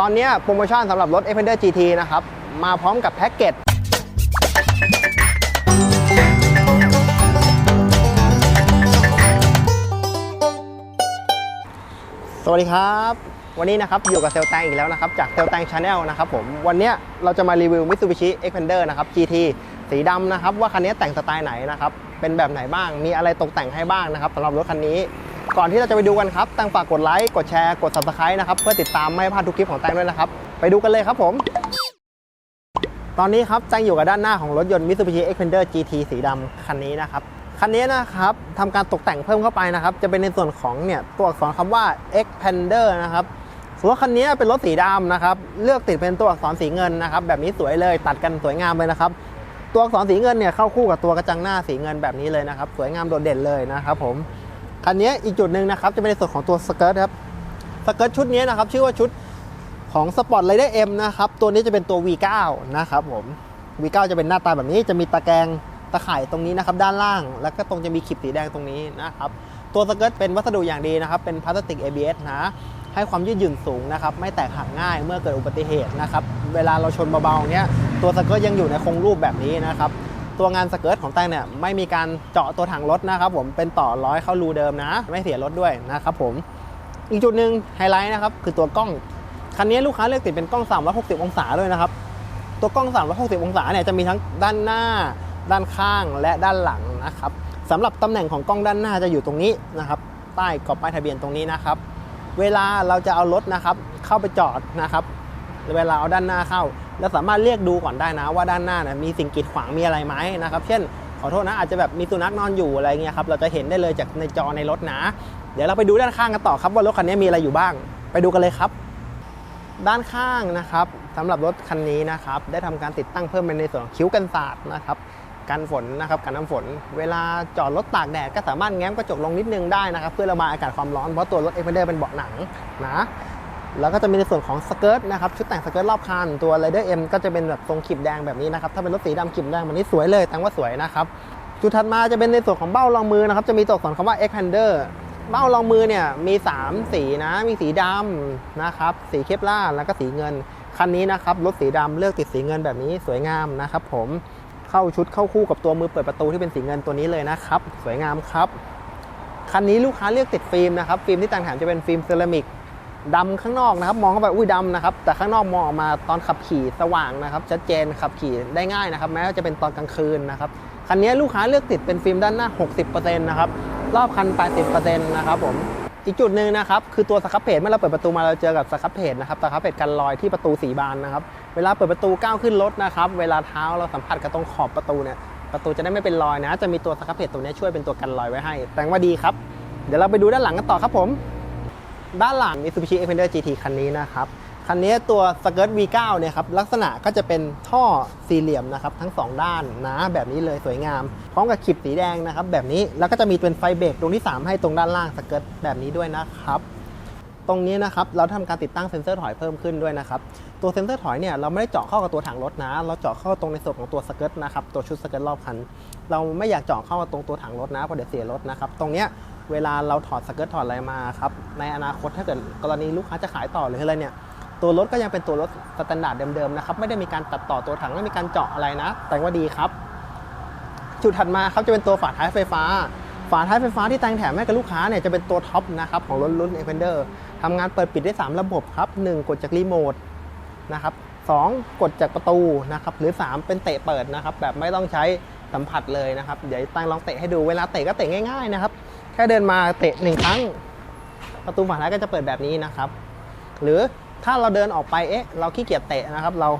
ตอนนี้โปรโมชั่นสำหรับรถ e f e n d e r GT นะครับ มาพร้อมกับแพ็กเกจสวัสดีครับ วันนี้นะครับอยู่กับเซลแตงอีกแล้วนะครับ จากเซลแตงชาแนลนะครับผม วันนี้เราจะมารีวิว Mitsubishi Xpander นะครับ GT สีดำนะครับ ว่าคันนี้แต่งสไตล์ไหนนะครับ เป็นแบบไหนบ้างมีอะไรตกแต่งให้บ้างนะครับสำหรับรถคันนี้ ก่อนที่เราจะไปดูกันครับแตงฝากกดไลค์กดแชร์กด subscribe นะครับเพื่อติดตามไม่พลาดทุกคลิปของแตงด้วยนะครับ ไปดูกันเลยครับผม ตอนนี้ครับแตงอยู่กับด้านหน้าของรถยนต์ Mitsubishi Xpander GT สีดำคันนี้นะครับคันนี้นะครับทำการตกแต่งเพิ่มเข้าไปนะครับ จะเป็นในส่วนของเนี่ยตัวอักษรคำว่า Xpander นะครับส่วนคันนี้เป็นรถสีดำนะครับเลือกติดเป็นตัวอักษรสีเงินนะครับแบบนี้สวยเลยตัดกันสวยงามเลยนะครับตัวอักษรสีเงินเนี่ยเข้าคู่กับตัวกระจังหน้าสีเงินแบบนี้เลยนะครับ สวยงามโดดเด่นเลยนะครับผม คันนี้อีกจุดหนึ่งนะครับจะเป็นในส่วนของตัวสเกิร์ตครับสเกิร์ตชุดนี้นะครับชื่อว่าชุดของ Sport Rider M นะครับตัวนี้จะเป็นตัว V9 นะครับผม V9 จะเป็นหน้าตาแบบนี้จะมีตะแกรงตะข่ายตรงนี้นะครับด้านล่าง แล้วก็ตรงจะมีขีดสีแดงตรงนี้นะครับตัวสเกิร์ตเป็นวัสดุอย่างดีนะครับเป็นพลาสติก ABS นะให้ความยืดหยุ่นสูงนะครับไม่แตกหักง่ายเมื่อเกิดอุบัติเหตุนะครับเวลาเราชนเบาๆเนี้ยตัวสเกิร์ตยังอยู่ในคงรูปแบบนี้นะครับ ตัวงานสเกิร์ตของแตงเนี่ยไม่มีการเจาะตัวถังรถนะครับผมเป็นต่อร้อยเข้ารูเดิมนะ ไม่เสียรถด้วยนะครับผมอีกจุดหนึ่งไฮไลท์นะครับคือตัวกล้องคันนี้ลูกค้าเลือกติดเป็นกล้อง 360 องศาด้วยนะครับ ตัวกล้อง 360 องศาเนี่ยจะมีทั้งด้านหน้า ด้านข้างและด้านหลังนะครับสำหรับตำแหน่งของกล้องด้านหน้าจะอยู่ตรงนี้นะครับ ใต้กรอบป้ายทะเบียนตรงนี้นะครับ เวลาเราจะเอารถนะครับ เข้าไปจอดนะครับ เวลาเอาด้านหน้าเข้า เราสามารถเรียกดูก่อนได้นะว่าด้านหน้านะมีสิ่งกีดขวางมีอะไรไหมนะครับ เช่นขอโทษนะอาจจะแบบมีสุนัขนอนอยู่อะไรเงี้ยครับเราจะเห็นได้เลยจากในจอในรถนะ เดี๋ยวเราไปดูด้านข้างกันต่อครับว่ารถคันนี้มีอะไรอยู่บ้าง ไปดูกันเลยครับ ด้านข้างนะครับสำหรับรถคันนี้นะครับได้ทำการติดตั้งเพิ่มเป็นในส่วนคิ้วกันสาดนะครับกันฝนนะครับกันน้ำฝน เวลาจอดรถตากแดดก็สามารถแง้มกระจกลงนิดนึงได้นะครับ เพื่อระบายอากาศความร้อนเพราะตัวรถเอ f เ n นเดอร์เป็นเบาะหนังนะ แล้วก็จะมีในส่วนของสเกิร์ตนะครับชุดแต่งสเกิร์ตรอบคันตัว r รเดอร์เอ็มก็จะเป็นแบบทรงขีบแดงแบบนี้นะครับถ้าเป็นรถสีดำขีบแดงแบบนี้สวยเลยแต่ว่าสวยนะครับจุดถัดมาจะเป็นในส่วนของเบ้ารองมือนะครับจะมีตัวอักษรคำว่า X Hander เบ้ารองมือเนี่ยมี 3 สีนะ มีสีดำนะครับสีเคปล่าร์แล้วก็สีเงินคันนี้นะครับรถสีดำเลือกติดสีเงินแบบนี้สวยงามนะครับผมเข้าชุดเข้าคู่กับตัวมือเปิดประตูที่เป็นสีเงินตัวนี้เลยนะครับ สวยงามครับ คันนี้ลูกค้าเลือกติดฟิล์มนะครับ ฟิล์มที่ต่างแถมจะเป็นฟิล์มเซรามิก ดำข้างนอกนะครับ มองเข้าไปอุ้ยดำนะครับ แต่ข้างนอกมองออกมาตอนขับขี่สว่างนะครับ ชัดเจนขับขี่ได้ง่ายนะครับ แม้ว่าจะเป็นตอนกลางคืนนะครับคันนี้ลูกค้าเลือกติดเป็นฟิล์มด้านหน้า 60%นะครับรอบคัน 80%นะครับผมอีกจุดหนึ่งนะครับคือตัวสครับเพจเมื่อเราเปิดประตูมาเราเจอกับสครับเพจนะครับสครับเพจกันรอยที่ประตูสีบานนะครับเวลาเปิดประตูก้าวขึ้นรถนะครับเวลาเท้าเราสัมผัสกับตรงขอบประตูเนี่ยประตูจะได้ไม่เป็นรอยนะ จะมีตัวสครับเพจตัวนี้ช่วยเป็นตัวกันรอยไว้ให้ แต่งว่าดีครับ เดี๋ยวเราไปดูด้านหลังกันต่อครับผม ด้านหลัง Mitsubishi Xpander GT คันนี้นะครับคันนี้ตัวสเกิร์ต V9 เนี่ยครับลักษณะก็จะเป็นท่อสี่เหลี่ยมนะครับทั้ง 2 ด้านนะแบบนี้เลยสวยงาม พร้อมกับขีบสีแดงนะครับแบบนี้แล้วก็จะมีเป็นไฟเบรกตรงที่ 3 ให้ตรงด้านล่างสเกิร์ตแบบนี้ด้วยนะครับตรงนี้นะครับเราทำการติดตั้งเซ็นเซอร์ถอยเพิ่มขึ้นด้วยนะครับตัวเซ็นเซอร์ถอยเนี่ยเราไม่ได้เจาะเข้ากับตัวถังรถนะ เราเจาะเข้าตรงในส่วนของตัวสเกิร์ตนะครับตัวชุดสเกิร์ตรอบคัน เราไม่อยากเจาะเข้ากับตรงตัวถังรถนะเพราะเดี๋ยวเสียรถนะครับตรงเนี้ย เวลาเราถอดสเกิร์ตถอดอะไรมาครับในอนาคตถ้าเกิดกรณีลูกค้าจะขายต่อหรืออะไรเนี่ยตัวรถก็ยังเป็นตัวรถสแตนดาร์ดเดิมๆนะครับไม่ได้มีการตัดต่อตัวถังไม่มีการเจาะอะไรนะ แต่ว่าดีครับ จุดถัดมาครับจะเป็นตัวฝาท้ายไฟฟ้า ฝาท้ายไฟฟ้าที่แต่งแถมให้กับลูกค้าเนี่ยจะเป็นตัวท็อปนะครับของรถรุ่น e f e n d e r ทำงานเปิดปิดได้ 3 ระบบครับ 1 กดจากรีโมทนะครับ2กดจากประตูนะครับหรือ 3 เป็นเตะเปิดนะครับแบบไม่ต้องใช้สัมผัสเลยนะครับ เดี๋ยวตั้งลองเตะให้ดูเวลาเตะก็เตะง่ายๆนะครับ แค่เดินมาเตะหนึ่งครั้ง ประตูฝาท้ายก็จะเปิดแบบนี้นะครับ หรือถ้าเราเดินออกไปเอ๊ะเราขี้เกียจเตะนะครับ เรา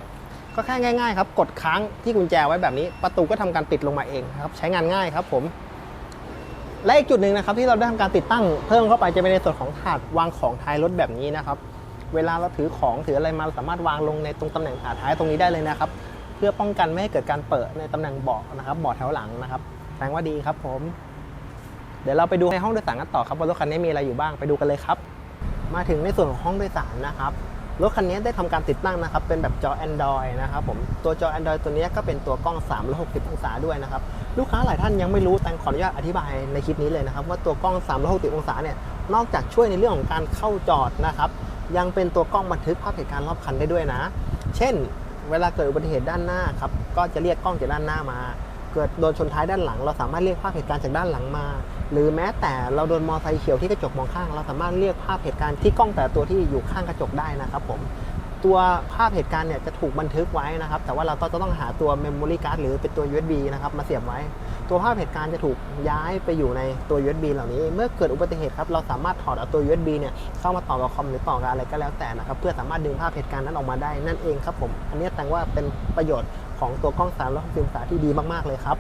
ก็แค่ง่ายๆครับ กดค้างที่กุญแจไว้แบบนี้ ประตูก็ทำการปิดลงมาเองครับ ใช้งานง่ายครับผมและอีกจุดหนึ่งนะครับที่เราได้ทำการติดตั้งเพิ่มเข้าไปจะเป็นในส่วนของถาดวางของท้ายรถแบบนี้นะครับ เวลาเราถือของถืออะไรมาเราสามารถวางลงในตรงตำแหน่งถาดท้ายตรงนี้ได้เลยนะครับ เพื่อป้องกันไม่ให้เกิดการเปิดในตำแหน่งเบาะนะครับเบาะแถวหลังนะครับแสดงว่าดีครับผม เดี๋ยวเราไปดูในห้องโดยสารกันต่อครับว่ารถคันนี้มีอะไรอยู่บ้างไปดูกันเลยครับ มาถึงในส่วนของห้องโดยสารนะครับรถคันนี้ได้ทำการติดตั้งนะครับ เป็นแบบจอ Android นะครับผม ตัวจอ Android ตัวนี้ก็เป็นตัวกล้อง 360 องศาด้วยนะครับ ลูกค้าหลายท่านยังไม่รู้แต่ขออนุญาตอธิบายในคลิปนี้เลยนะครับ ว่าตัวกล้อง 360 องศาเนี่ย นอกจากช่วยในเรื่องของการเข้าจอดนะครับ ยังเป็นตัวกล้องบันทึกภาพเหตุการณ์รอบคันได้ด้วยนะ เช่น เวลาเกิดอุบัติเหตุด้านหน้าครับ ก็จะเรียกกล้องจากด้านหน้ามา เกิดโดนชนท้ายด้านหลัง เราสามารถเรียกภาพเหตุการณ์จากด้านหลังมา หรือแม้แต่เราโดนมอเตอร์ไซค์เฉียวที่กระจกมองข้าง เราสามารถเรียกภาพเหตุการณ์ที่กล้องแต่ตัวที่อยู่ข้างกระจกได้นะครับผมตัวภาพเหตุการณ์เนี่ยจะถูกบันทึกไว้นะครับ แต่ว่าเราก็จะต้องหาตัว memory card หรือเป็นตัว USB นะครับมาเสียบไว้ ตัวภาพเหตุการณ์จะถูกย้ายไปอยู่ในตัว USB เหล่านี้ เมื่อเกิดอุบัติเหตุครับเราสามารถถอดเอาตัว USB เนี่ยเข้ามาต่อกับคอมหรือต่อกับอะไรก็แล้วแต่นะครับเพื่อสามารถดึงภาพเหตุการณ์นั้นออกมาได้นั่นเองครับผม อันนี้แต่งว่าเป็นประโยชน์ ของตัวกล้อง360องศาที่ดีมากๆเลยครับ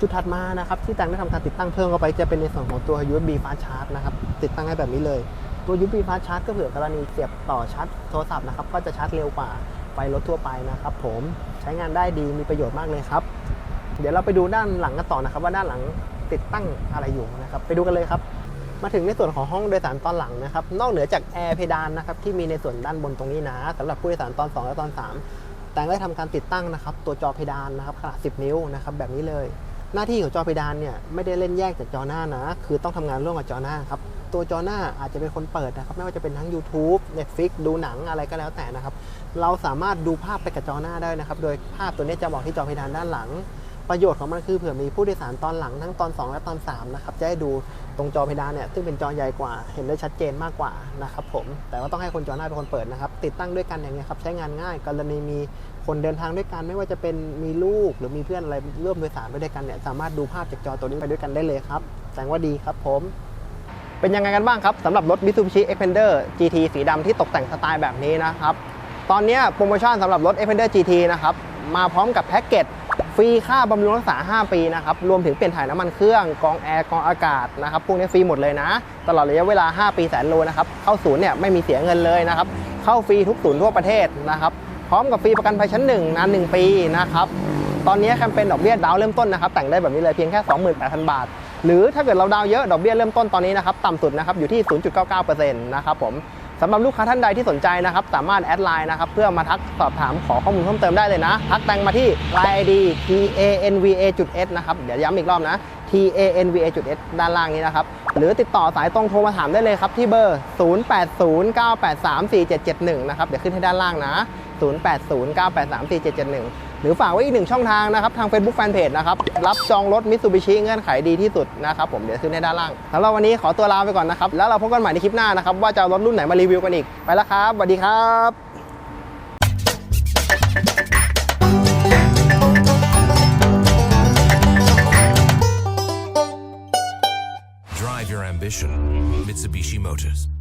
จุดถัดมานะครับที่แตงได้ทำการติดตั้งเพิ่มเข้าไปจะเป็นในส่วนของตัว USB fast charge นะครับติดตั้งให้แบบนี้เลย ตัว USB fast charge ก็เผื่อกรณีเสียบต่อชาร์จโทรศัพท์นะครับก็จะชาร์จเร็วกว่าไฟรถทั่วไปนะครับผมใช้งานได้ดีมีประโยชน์มากเลยครับ เดี๋ยวเราไปดูด้านหลังกันต่อนะครับ ว่าด้านหลังติดตั้งอะไรอยู่นะครับ ไปดูกันเลยครับ มาถึงในส่วนของห้องโดยสารตอนหลังนะครับ นอกเหนือจากแอร์เพดานนะครับที่มีในส่วนด้านบนตรงนี้นะสำหรับผู้โดยสารตอน 2 และตอน 3 แต่งได้ทำการติดตั้งนะครับตัวจอเพดานนะครับขนาด 10 นิ้วนะครับแบบนี้เลย หน้าที่ของจอเพดานเนี่ยไม่ได้เล่นแยกจากจอหน้านะ คือต้องทำงานร่วมกับจอหน้าครับตัวจอหน้าอาจจะเป็นคนเปิดนะครับไม่ว่าจะเป็นทั้ง YouTube Netflix ดูหนังอะไรก็แล้วแต่นะครับเราสามารถดูภาพไปกับจอหน้าได้นะครับ โดยภาพตัวนี้จะบอกที่จอเพดานด้านหลัง ประโยชน์ของมันคือเผื่อมีผู้โดยสารตอนหลังทั้งตอน 2 และตอน3นะครับจะได้ดูตรงจอเพดานเนี่ยซึ่งเป็นจอใหญ่กว่าเห็นได้ชัดเจนมากกว่านะครับผมแต่ว่าต้องให้คนจอหน้าเป็นคนเปิดนะครับ ติดตั้งด้วยกันอย่างเงี้ยครับใช้งานง่าย กรณีมีคนเดินทางด้วยกันไม่ว่าจะเป็นมีลูกหรือมีเพื่อนอะไรร่วมโดยสารไปด้วยกันเนี่ยสามารถดูภาพจากจอตัวนี้ไปด้วยกันได้เลยครับแสดงว่าดีครับผมเป็นยังไงกันบ้างครับสำหรับรถ Mitsubishi Xpander GT สีดำที่ตกแต่งสไตล์แบบนี้นะครับตอนนี้โปรโมชั่นสำหรับรถ Xpander GT นะครับมาพร้อมกับแพ็กเกจ ฟรีค่าบำรุงรักษา 5 ปีนะครับรวมถึงเปลี่ยนถ่ายน้ำมันเครื่องกองแอร์กองอากาศนะครับพวกนี้ฟรีหมดเลยนะ ตลอดระยะเวลา 5 ปีแสนโลนะครับเข้าศูนย์เนี่ยไม่มีเสียเงินเลยนะครับเข้าฟรีทุกศูนย์ทั่วประเทศนะครับพร้อมกับฟรีประกันภัยชั้น 1 นาน 1 ปีนะครับตอนนี้แคมเปญดอกเบี้ยดาวเริ่มต้นนะครับแต่งได้แบบนี้เลยเพียงแค่ 28,000 บาท หรือถ้าเกิดเราดาวเยอะดอกเบี้ยเริ่มต้นตอนนี้นะครับต่ำสุดนะครับอยู่ที่ 0.99%นะครับผม สำหรับลูกค้าท่านใดที่สนใจนะครับ สามารถแอดไลน์นะครับ เพื่อมาทักสอบถามขอข้อมูลเพิ่มเติมได้เลยนะ ทักแตงมาที่ line ID tanva.s นะครับ เดี๋ยวย้ำอีกรอบนะ tanva.s ด้านล่างนี้นะครับ หรือติดต่อสายตรงโทรมาถามได้เลยครับ ที่เบอร์ 0809834771 นะครับ เดี๋ยวขึ้นให้ด้านล่างนะ 0809834771 หรือฝากไว้อีกหนึ่งช่องทางนะครับ ทาง Facebook Fanpage นะครับ รับจองรถ Mitsubishi เงื่อนไขดีที่สุดนะครับผมเดี๋ยวขึ้นให้ด้านล่างสำหรับวันนี้ขอตัวลาไปก่อนนะครับ แล้วเราพบกันใหม่ในคลิปหน้านะครับ ว่าจะเอารถรุ่นไหนมารีวิวกันอีกไปแล้วครับสวัสดีครับ Drive your ambition. Mitsubishi Motors.